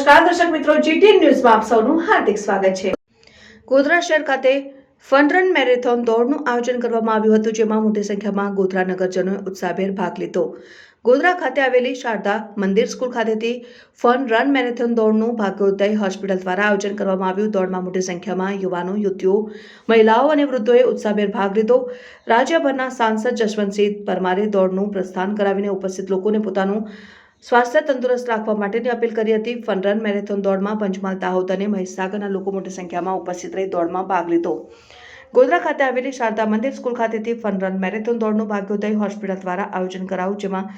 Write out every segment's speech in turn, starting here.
નમસ્કાર, દર્શક મિત્રો જીટીએન ન્યૂઝમાં આપ સૌનું હાર્દિક સ્વાગત છે. ગોધરા શહેર ખાતે ફનરન મેરેથોન દોડનું આયોજન કરવામાં આવ્યું હતું, જેમાં મોટી સંખ્યામાં ગોધરા નગરજનોએ ઉત્સાહભેર ભાગ લીધો. ગોધરા ખાતે આવેલી શારદા મંદિર સ્કૂલ ખાતેથી ફન રન મેરેથોન દોડનું ભાગ્યોદય હોસ્પિટલ દ્વારા આયોજન કરવામાં આવ્યું. દોડમાં મોટી સંખ્યામાં યુવાનો, યુવતીઓ, મહિલાઓ અને વૃદ્ધોએ ઉત્સાહભેર ભાગ લીધો. રાજ્યભરના સાંસદ જશવંતસિંહ પરમારે દોડનું પ્રસ્થાન કરાવીને ઉપસ્થિત લોકોને પોતાનું સ્વાસ્થ્ય તંદુરસ્ત રાખવા માટેની અપીલ કરી હતી. ફનરન મેરેથોન દોડમાં પંચમહાલ દાહોદ અને મહીસાગરના લોકો મોટી સંખ્યામાં ઉપસ્થિત રહી દોડમાં ભાગ લીધો. ગોધરા ખાતે આવેલી શારદા મંદિર સ્કૂલ ખાતેથી ફન રન મેરેથોન દોડનું ભાગ્યોદય હોસ્પિટલ દ્વારા આયોજન કરાયું, જેમાં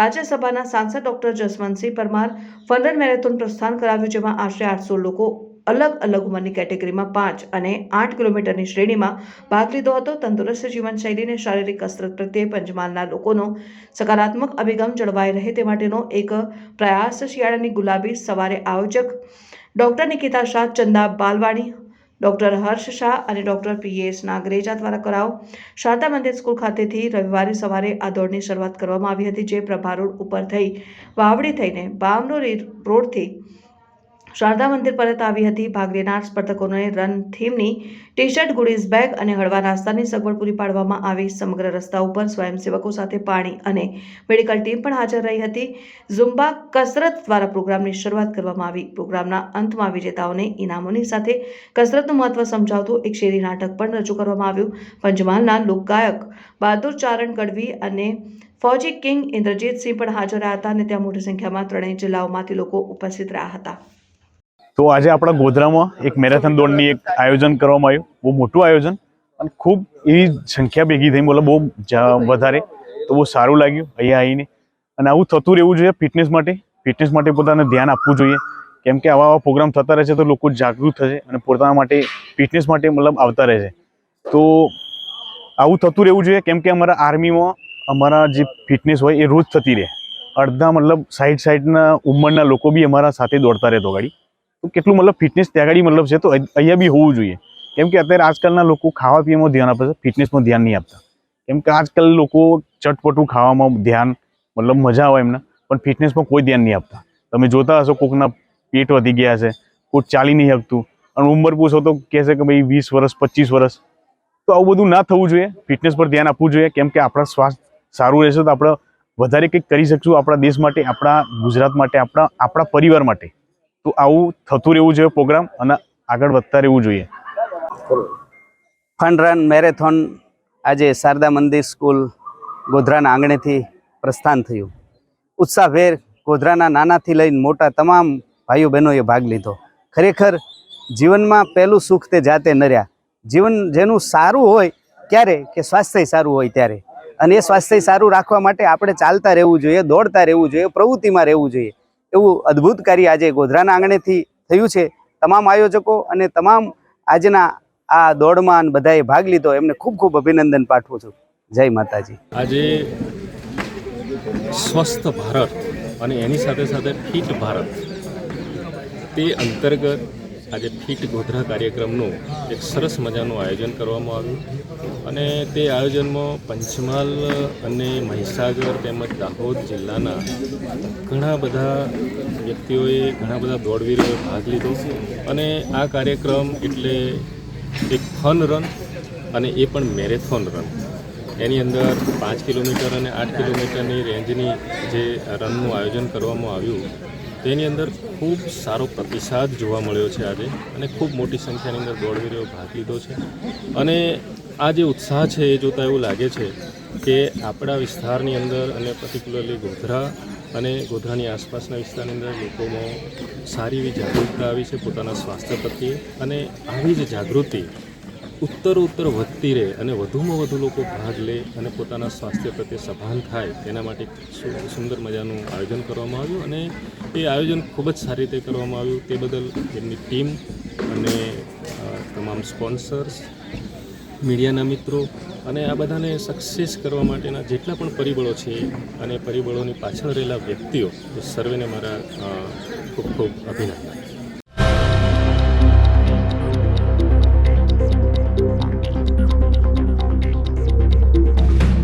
રાજ્યસભાના સાંસદ doctor Jaswantsinh Parmar fun run marathon પ્રસ્થાન કરાવ્યું, જેમાં આશરે આઠસો લોકો અલગ અલગ ઉંમરની કેટેગરીમાં પાંચ અને આઠ કિલોમીટરની શ્રેણીમાં ભાગ લીધો હતો. તંદુરસ્ત જીવનશૈલીને શારીરિક કસરત પ્રત્યે પંચમહાલના લોકોનો સકારાત્મક અભિગમ જળવાઈ રહે તે માટેનો એક પ્રયાસ શિયાળાની ગુલાબી સવારે આયોજક ડૉક્ટર નિકિતા શાહ, ચંદા બાલવાણી, ડૉક્ટર હર્ષ શાહ અને ડૉક્ટર પીએસ નાગરેજા દ્વારા કરાવ. શારદા મંદિર સ્કૂલ ખાતેથી રવિવારે સવારે આ દોડની શરૂઆત કરવામાં આવી હતી, જે પ્રભા ઉપર થઈ, વાવડી થઈને બામનો રોડથી શારદા મંદિર પરત આવી હતી. ભાગ લેનાર સ્પર્ધકોને રન થીમની ટી શર્ટ ગુડીઝ બેગ અને હળવા નાસ્તાની સગવડ પૂરી પાડવામાં આવી. સમગ્ર રસ્તા ઉપર સ્વયંસેવકો સાથે પાણી અને મેડિકલ ટીમ પણ હાજર રહી હતી. ઝુમ્બા કસરત દ્વારા પ્રોગ્રામની શરૂઆત કરવામાં આવી. પ્રોગ્રામના અંતમાં વિજેતાઓને ઇનામોની સાથે કસરતનું મહત્વ સમજાવતું એક શેરી નાટક પણ રજૂ કરવામાં આવ્યું. પંચમહાલના લોકગાયક બહાદુર ચારણ ગઢવી અને ફૌજી કિંગ ઇન્દ્રજીતસિંહ પણ હાજર રહ્યા હતા અને ત્યાં મોટી સંખ્યામાં ત્રણેય જિલ્લાઓમાંથી લોકો ઉપસ્થિત રહ્યા હતા. તો આજે આપણા ગોધરામાં એક મેરેથોન દોડની એક આયોજન કરવામાં આવ્યું. બહુ મોટું આયોજન અને ખૂબ એવી સંખ્યા ભેગી થઈ બોલો, બહુ વધારે. તો બહુ સારું લાગ્યું અહીંયા આવીને. અને આવું થતું રહેવું જોઈએ ફિટનેસ માટે. ફિટનેસ માટે પોતાને ધ્યાન આપવું જોઈએ. કેમ કે આવા આવા પ્રોગ્રામ થતા રહે છે તો લોકો જાગૃત થશે અને પોતાના માટે, ફિટનેસ માટે મતલબ આવતા રહે છે. તો આવું થતું રહેવું જોઈએ. કેમ કે અમારા આર્મીમાં અમારા જે ફિટનેસ હોય એ રોજ થતી રહે. અડધા મતલબ સાઈડ સાઈડના ઉંમરના લોકો બી અમારા સાથે દોડતા રહેતો ગાડી. કેટલું મતલબ ફિટનેસ ત્યાં મતલબ છે તો અહીંયા બી હોવું જોઈએ. કેમ કે અત્યારે આજકાલના લોકો ખાવા પીવામાં ધ્યાન આપે છે ફિટનેસમાં ધ્યાન નહીં આપતા. કેમ કે આજકાલ લોકો ચટપટું ખાવામાં ધ્યાન, મતલબ મજા આવે એમને, પણ ફિટનેસમાં કોઈ ધ્યાન નહીં આપતા. તમે જોતા હશો કોકના પેટ વધી ગયા છે, કોઈ ચાલી નહીં શકતું, અને ઉંમર પૂછો તો કહેશે કે ભાઈ વીસ વર્ષ, પચીસ વર્ષ. તો આવું બધું ના થવું જોઈએ ફિટનેસ પર ધ્યાન આપવું જોઈએ, કેમ કે આપણા સ્વાસ્થ્ય સારું રહેશે તો આપણે વધારે કંઈક કરી શકશું આપણા દેશ માટે, આપણા ગુજરાત માટે, આપણા આપણા પરિવાર માટે. તો આવું થતું રહેવું જોઈએ પ્રોગ્રામ અને આગળ વધતા રહેવું જોઈએ. ફન રન મેરેથોન આજે શારદા મંદિર સ્કૂલ ગોધરાના આંગણેથી પ્રસ્થાન થયું. ઉત્સાહભેર ગોધરાના નાનાથી લઈને મોટા તમામ ભાઈઓ બહેનોએ ભાગ લીધો. ખરેખર જીવનમાં પહેલું સુખ તે જાતે નર્યા જીવન જેનું સારું હોય ક્યારે કે સ્વાસ્થ્ય સારું હોય ત્યારે. અને એ સ્વાસ્થ્ય સારું રાખવા માટે આપણે ચાલતા રહેવું જોઈએ, દોડતા રહેવું જોઈએ, પ્રવૃત્તિમાં રહેવું જોઈએ. એવું અદ્ભુત કાર્ય આજે ગોધરાના આંગણેથી થયું છે. તમામ આયોજકો અને તમામ આજના આ દોડમાં બધાએ ભાગ લીધો. એમને ખૂબ ખૂબ અભિનંદન પાઠવું છું. જય માતાજી. આજે સ્વસ્થ ભારત અને એની સાથે સાથે ફિટ ભારત તે અંતર્ગત આજે ફિટ ગોધરા કાર્યક્રમનું એક સરસ મજાનું આયોજન કરવામાં આવ્યું અને તે આયોજનમાં પંચમહાલ અને મહીસાગર તેમજ દાહોદ જિલ્લાના ઘણા બધા વ્યક્તિઓએ ઘણા બધા દોડવીરોએ ભાગ લીધો અને આ કાર્યક્રમ એટલે એક ફન રન અને એ પણ મેરેથોન રન એની અંદર પાંચ કિલોમીટર અને આઠ કિલોમીટરની રેન્જની જે રનનું આયોજન કરવામાં આવ્યું, તેની અંદર ખૂબ સારો પ્રતિસાદ જોવા મળ્યો છે આજે અને ખૂબ મોટી સંખ્યાની અંદર દોડવીરોએ ભાગ લીધો છે. અને આ જે ઉત્સાહ છે એ જોતાં એવું લાગે છે કે આપણા વિસ્તારની અંદર અને પર્ટિક્યુલરલી ગોધરા અને ગોધરાની આસપાસના વિસ્તારની અંદર લોકોમાં સારી એવી જાગૃતતા આવી છે પોતાના સ્વાસ્થ્ય પ્રત્યે અને આવી જ જાગૃતિ ઉત્તર ઉત્તર વધતી રહે અને વધુમાં વધુ લોકો ભાગ લે અને પોતાના સ્વાસ્થ્ય પ્રત્યે સભાન થાય, તેના માટે સુંદર મજાનું આયોજન કરવામાં આવ્યું અને એ આયોજન ખૂબ જ સારી રીતે કરવામાં આવ્યું. તે બદલ એમની ટીમ અને તમામ સ્પોન્સર્સ, મીડિયાના મિત્રો અને આ બધાને સક્સેસ કરવા માટેના જેટલા પણ પરિબળો છે અને પરિબળોની પાછળ રહેલા વ્યક્તિઓ સર્વેને મારા ખૂબ ખૂબ અભિનંદન.